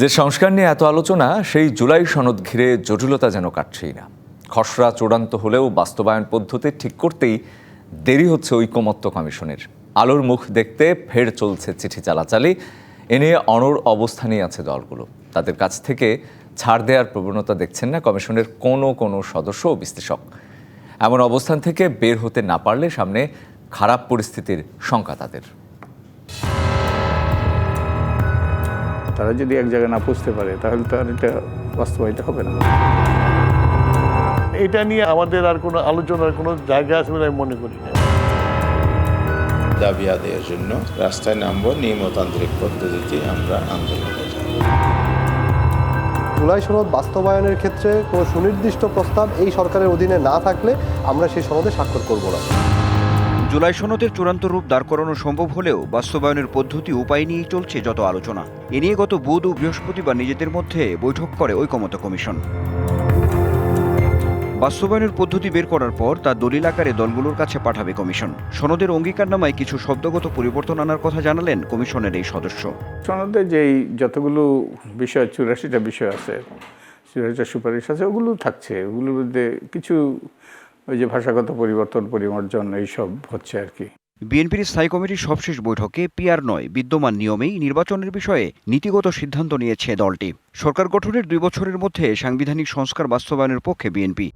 যে সংস্কার নিয়ে এত আলোচনা, সেই জুলাই সনদ ঘিরে জটিলতা যেন কাটছেই না। খসড়া চূড়ান্ত হলেও বাস্তবায়ন পদ্ধতি ঠিক করতেই দেরি হচ্ছে ঐকমত্য কমিশনের। আলোর মুখ দেখতে ফের চলছে চিঠি চালাচালি। এ নিয়ে অনড় অবস্থানেই আছে দলগুলো। তাদের কাছ থেকে ছাড় দেওয়ার প্রবণতা দেখছেন না কমিশনের কোনো কোনো সদস্য ও বিশ্লেষক। এমন অবস্থান থেকে বের হতে না পারলে সামনে খারাপ পরিস্থিতির শঙ্কা তাদের। তারা যদি এক জায়গায় না পুষতে পারে তাহলে তো আর এটা বাস্তবায়িত হবে না। এটা নিয়ে আমাদের আর কোনো আলোচনার কোনো জায়গা আছে বলে আমি মনে করি না। দাবি আদায়ের জন্য রাস্তায় নামব নিয়মতান্ত্রিক পদ্ধতিতে আমরা আন্দোলনে জুলাই সনদ বাস্তবায়নের ক্ষেত্রে কোনো সুনির্দিষ্ট প্রস্তাব এই সরকারের অধীনে না থাকলে আমরা সেই সনদে স্বাক্ষর করব না। জুলাই সনদের চূড়ান্ত রূপ দাঁড় করানো সম্ভব হলেও বাস্তবায়নের পদ্ধতি উপায় নিয়েই চলছে যত আলোচনা। এ নিয়ে গত বুধ ও বৃহস্পতিবার নিজেদের মধ্যে বৈঠক করে ঐকমত্য কমিশন। বাস্তবায়নের পদ্ধতি বের করার পর তা দলিল আকারে দলগুলোর কাছে পাঠাবে কমিশন। সনদের অঙ্গীকারনামায় কিছু শব্দগত পরিবর্তন আনার কথা জানালেন কমিশনের এই সদস্য। সনদে যেই যতগুলো বিষয়, চুরাশিটা বিষয় আছে, চুরাশিটা সুপারিশ আছে, ওগুলো থাকছে। ওগুলোর মধ্যে কিছু ওই যে ভাষাগত পরিবর্তন পরিমার্জন এইসব হচ্ছে আর কি। বিএনপির স্থায়ী কমিটির সবশেষ বৈঠকে পিআর নয় বিদ্যমান নিয়মেই নির্বাচনের বিষয়ে নীতিগত সিদ্ধান্ত নিয়েছে দলটি। সরকার গঠনের দুই বছরের মধ্যে সাংবিধানিক সংস্কার বাস্তবায়নের পক্ষে বিএনপি।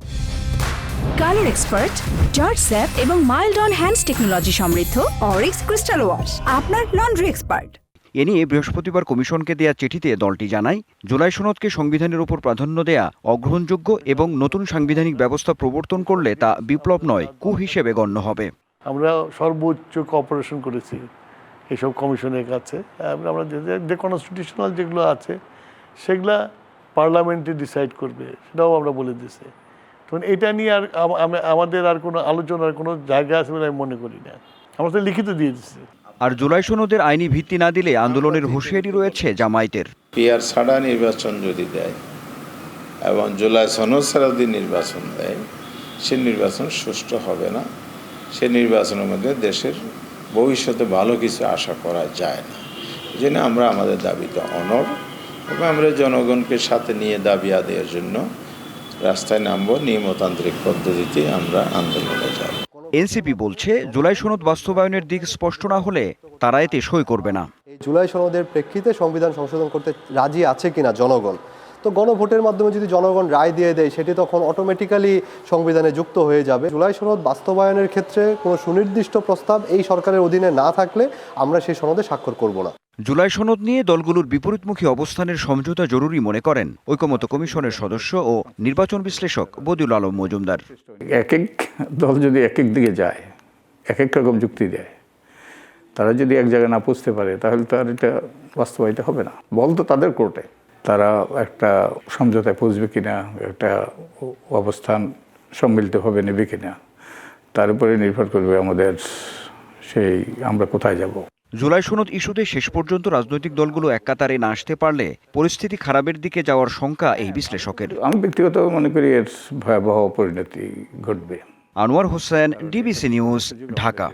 কালার এক্সপার্ট জর্জ স্যাপ এবং মাইল্ড অন হ্যান্ডস টেকনোলজি সমৃদ্ধ অরিক্স ক্রিস্টাল ওয়াশ আপনার লন্ড্রি এক্সপার্ট। এ নিয়ে বৃহস্পতিবার কমিশনকে দেয়া চিঠিতে দলটি জানায়, জুলাই সনদকে সংবিধানের উপর প্রাধান্য দেয়া অগ্রহণযোগ্য এবং নতুন সাংবিধানিক ব্যবস্থা প্রবর্তন করলে তা বিপ্লব নয়, কু হিসেবে গণ্য হবে। আমরা সর্বোচ্চ কোঅপারেশন করেছি এসব কমিশনের কাছে। আমরা যে- কনস্টিটিউশনাল যেগুলো আছে, সেগুলা পার্লামেন্টে ডিসাইড করবে, সেটাও আমরা বলে দিছি তখন এটা নিয়ে আর আম- আম- আমাদের আর কোনো আলোচনার কোনো জায়গা আছে বলে আমি মনে করি না। আমরা তো লিখিত দিয়ে দিচ্ছি আর জুলাই সনদের আইনি ভিত্তি না দিলে আন্দোলনের হুঁশিয়ারি রয়েছে জামায়াতের। পিয়ার ছাড়া নির্বাচন যদি দেয় এবং জুলাই সনদ ছাড়া যদি নির্বাচন দেয় সে নির্বাচন সুষ্ঠু হবে না। সে নির্বাচনের মধ্যে দেশের ভবিষ্যতে ভালো কিছু আশা করা যায় না। এই জন্য আমরা আমাদের দাবিতে অনর এবং আমরা জনগণকে সাথে নিয়ে দাবি আদায়ের জন্য রাস্তায় নামব নিয়মতান্ত্রিক পদ্ধতিতে আমরা আন্দোলনে যাব। এনসিপি বলছে, জুলাই সনদ বাস্তবায়নের দিক স্পষ্ট না হলে তারা এতে সই করবে না। এই জুলাই সনদের প্রেক্ষিতে সংবিধান সংশোধন করতে রাজি আছে কিনা জনগণ? তো গণভোটের মাধ্যমে যদি জনগণ রায় দিয়ে দেয়, সেটি তখন অটোমেটিক্যালি সংবিধানে যুক্ত হয়ে যাবে। জুলাই সনদ বাস্তবায়নের ক্ষেত্রে কোনো সুনির্দিষ্ট প্রস্তাব এই সরকারের অধীনে না থাকলে আমরা সেই সনদে স্বাক্ষর করব না। জুলাই সনদ নিয়ে দলগুলোর বিপরীতমুখী অবস্থানের সমঝোতা জরুরি মনে করেন ঐকমত্য কমিশনের সদস্য ও নির্বাচন বিশ্লেষক বদিউল আলম মজুমদার। এক এক দল যদি এক এক দিকে যায়, এক এক রকম যুক্তি দেয়, তারা যদি এক জায়গায় না পুষতে পারে, তাহলে তো আর এটা বাস্তবায়িত হবে না। বল তো তাদের কোর্টে, তারা একটা সমঝোতায় পৌঁছবে কিনা, একটা অবস্থান সম্মিলিতভাবে নেবে কিনা, তার উপরে নির্ভর করবে আমাদের সেই আমরা কোথায় যাব? জুলাই সনদ ইস্যুতে শেষ পর্যন্ত রাজনৈতিক দলগুলো এক কাতারে না আসতে পারলে পরিস্থিতি খারাপের দিকে যাওয়ার শঙ্কা এই বিশ্লেষকের। আমি ব্যক্তিগত মনে করি এর ভয়াবহ পরিণতি ঘটবে। Anwar Hossain DBC news Dhaka.